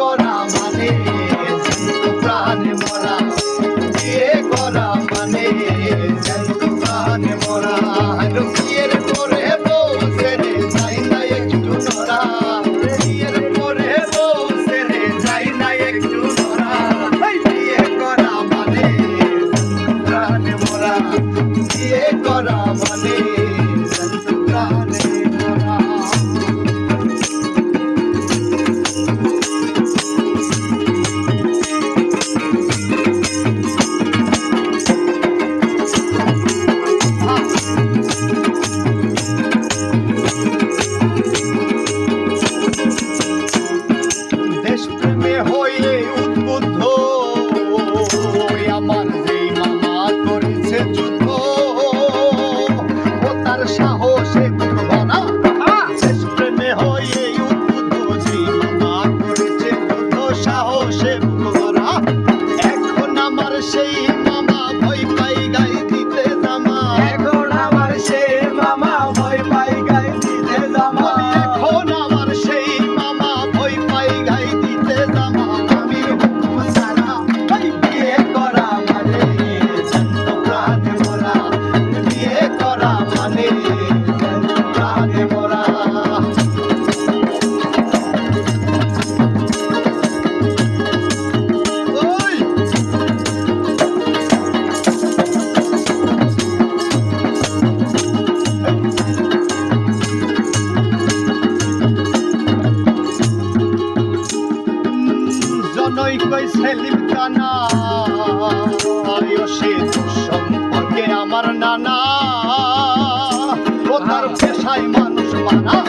করা মানে? প্রাণে মরা। বিয়ে করা মানে? প্রাণে মরা। বিয়ের পরে বউ ছেড়ে যাই না একটু নড়া। বিয়ের পরে বউ ছেড়ে যাই না একটু এই বিয়ে করা মানে? প্রাণে মরা। বিয়ে করা মানে? যুদ্ধ ও তার সাহসে ভরা প্রেমে হয়ে গই সেলিম কানা সে সম্পর্কে আমার নানা। ও তার পেশায় মানুষ মানা।